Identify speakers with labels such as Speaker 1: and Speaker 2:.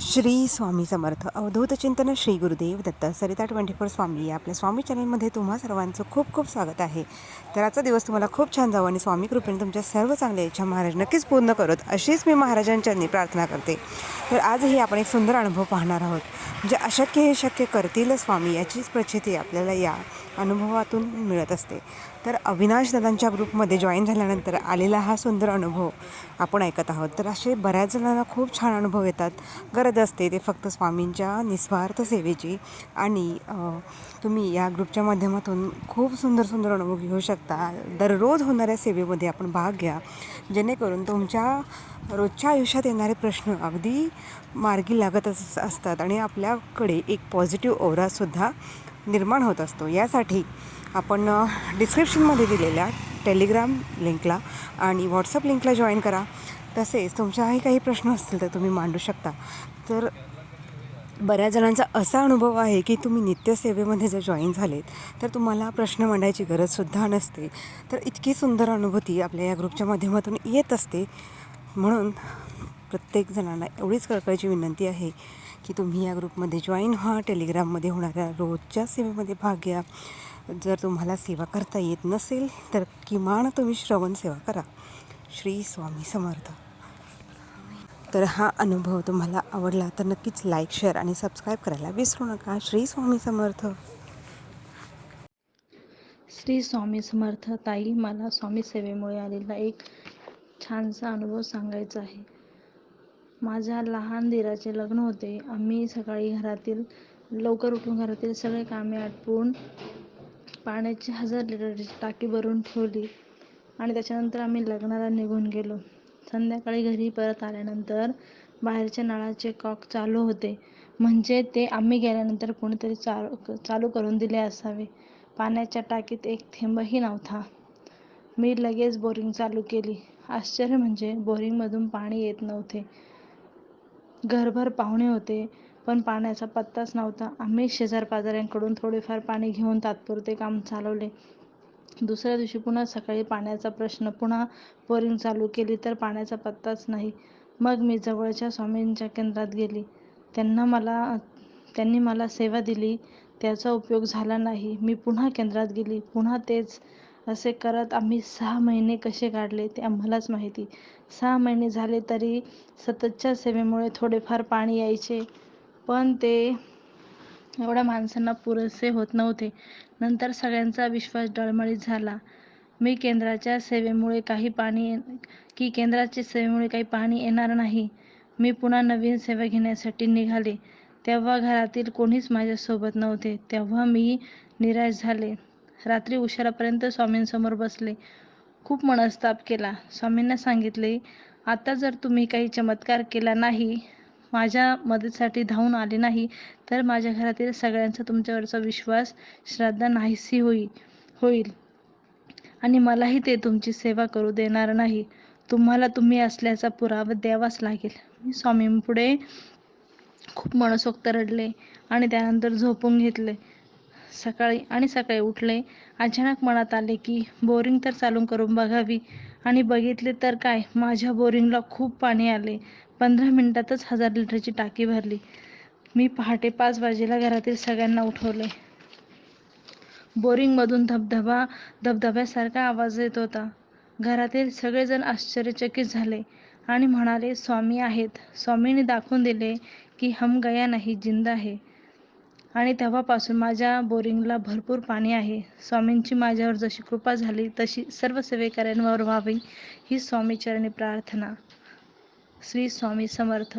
Speaker 1: श्री स्वामी समर्थ. अवधूत चिंतन Shri Gurudev Datta. Sarita twenty four Swami. या आपल्या स्वामी चॅनलमध्ये तुम्हा सर्वांचं खूप खूप स्वागत आहे. तर आजचा दिवस तुम्हाला खूप छान जावं आणि स्वामी कृपेने तुमच्या सर्व चांगल्या इच्छा महाराज नक्कीच पूर्ण करत. अशीच मी महाराजांच्यांनी प्रार्थना करते. तर आजही आपण एक सुंदर अनुभव पाहणार आहोत. म्हणजे अशक्य हे शक्य करतील स्वामी याचीच प्रचिती आपल्याला या अनुभवातून मिळत असते. तर अविनाश दादांच्या ग्रुपमध्ये जॉईन झाल्यानंतर आलेला हा सुंदर अनुभव आपण ऐकत आहोत. तर असे बऱ्याच जणांना खूप छान अनुभव येतात. गरज असते ते फक्त स्वामींच्या निस्वार्थ सेवेची. आणि तुम्ही या ग्रुपच्या माध्यमातून खूप सुंदर सुंदर अनुभव घेऊ शकता. दररोज होणाऱ्या सेवेमध्ये आपण भाग घ्या. जेणेकरून तुमच्या रोजच्या आयुष्यात येणारे प्रश्न अगदी मार्गी लागत अस असतात आणि आपल्याकडे एक पॉझिटिव्ह ओरासुद्धा निर्माण होत असतो. यासाठी आपण डिस्क्रिप्शनमध्ये दिलेल्या टेलिग्राम लिंकला आणि व्हॉट्सअप लिंकला जॉईन करा. तसेच तुमच्याही काही प्रश्न असतील तर तुम्ही मांडू शकता. तर बऱ्याच जणांचा असा अनुभव आहे की तुम्ही नित्यसेवेमध्ये जर जॉईन झालेत तर तुम्हाला प्रश्न मांडायची गरजसुद्धा नसते. तर इतकी सुंदर अनुभूती आपल्या या ग्रुपच्या माध्यमातून येत असते. म्हणून प्रत्येक जणांना एवढीच कळकळीची विनंती आहे की तुम्ही या ग्रुपमध्ये जॉईन व्हा. टेलिग्राममध्ये होणाऱ्या रोजच्या सेवेमध्ये भाग घ्या. जर तुम्हाला सेवा करता येत नसेल तर किमान तुम्ही श्रवण सेवा करा. श्री स्वामी समर्थ. तर हा अनुभव तुम्हाला आवडला तर नक्कीच लाईक शेअर आणि सबस्क्राईब करायला विसरू नका. श्री स्वामी समर्थ.
Speaker 2: श्री स्वामी समर्थ. ताई मला स्वामी सेवेमुळे आलेला एक छानसा अनुभव सांगायचा आहे. माझ्या लहान दिराचे लग्न होते. आम्ही सकाळी घरातील लवकर उठून घरातील सगळे कामे आटपून पाण्याची हजार लिटरची टाकी भरून ठेवली आणि त्याच्यानंतर आम्ही लग्नाला निघून गेलो. संध्याकाळी घरी परत आल्यानंतर बाहेरच्या नळाचे कॉक चालू होते. म्हणजे ते आम्ही गेल्यानंतर कोणीतरी चालू चालू करून दिले असावे. पाण्याच्या टाकीत एक थेंबही नव्हता. मी लगेच बोरिंग चालू केली. आश्चर्य म्हणजे बोरिंगमधून पाणी येत नव्हते. घरभर पाहुणे होते पण पाण्याचा पत्ताच नव्हता. आम्ही शेजारपाजाऱ्यांकडून थोडेफार पाणी घेऊन तात्पुरते काम चालवले. दुसऱ्या दिवशी पुन्हा सकाळी पाण्याचा प्रश्न पुन्हा बोरिंग चालू केली तर पाण्याचा पत्ताच नाही. मग मी जवळच्या स्वामींच्या केंद्रात गेली. त्यांना मला त्यांनी मला सेवा दिली. त्याचा उपयोग झाला नाही. मी पुन्हा केंद्रात गेली. पुन्हा तेच असे करत आम्ही सहा महिने कसे काढले ते आम्हालाच माहिती. सहा महिने झाले तरी सततच्या सेवेमुळे थोडेफार पाणी यायचे पण ते एवढ्या माणसांना पुरेसे होत नव्हते. नंतर सगळ्यांचा विश्वास डळमळीत झाला. मी केंद्राच्या सेवेमुळे काही पाणी की केंद्राच्या सेवेमुळे काही पाणी येणार नाही. मी पुन्हा नवीन सेवा घेण्यासाठी निघाले. तेव्हा घरातील कोणीच माझ्यासोबत नव्हते. तेव्हा मी निराश झाले. रात्री उशिरापर्यंत स्वामींसमोर बसले. खूप मनस्ताप केला. स्वामींना सांगितले आता जर तुम्ही काही चमत्कार केला नाही माझ्या मदतीसाठी धावून आले नाही तर माझ्या घरातील सगळ्यांचा तुमच्यावरचा विश्वास श्रद्धा नाहीशी होई होईल. आणि मलाही ते तुमची सेवा करू देणार नाही. तुम्हाला तुम्ही असल्याचा पुरावा द्यावाच लागेल. मी स्वामींपुढे खूप मनसोक्त रडले आणि त्यानंतर झोपून घेतले. सकाळी आणि सकाळी उठले. अचानक मनात आले की बोरिंग तर चालू करून बघावी. आणि बघितले तर काय? माझ्या बोरिंगला खूप पाणी आले. पंधरा मिनिटातच हजार लिटरची टाकी भरली. मी पहाटे पाच वाजेला घरातील सगळ्यांना उठवले. बोरिंगमधून धबधबा धबधब्यासारखा आवाज येत होता. घरातील सगळेजण आश्चर्यचकित झाले आणि म्हणाले स्वामी आहेत. स्वामींनी दाखवून दिले की हम गया नाही जिंदा आहे आणि तेव्हापासून माझ्या बोरिंगला भरपूर पाणी आहे. स्वामींची माझ्यावर जशी कृपा झाली तशी सर्व सेवेकऱ्यांवर व्हावी ही स्वामीचरणी प्रार्थना. श्री स्वामी समर्थ.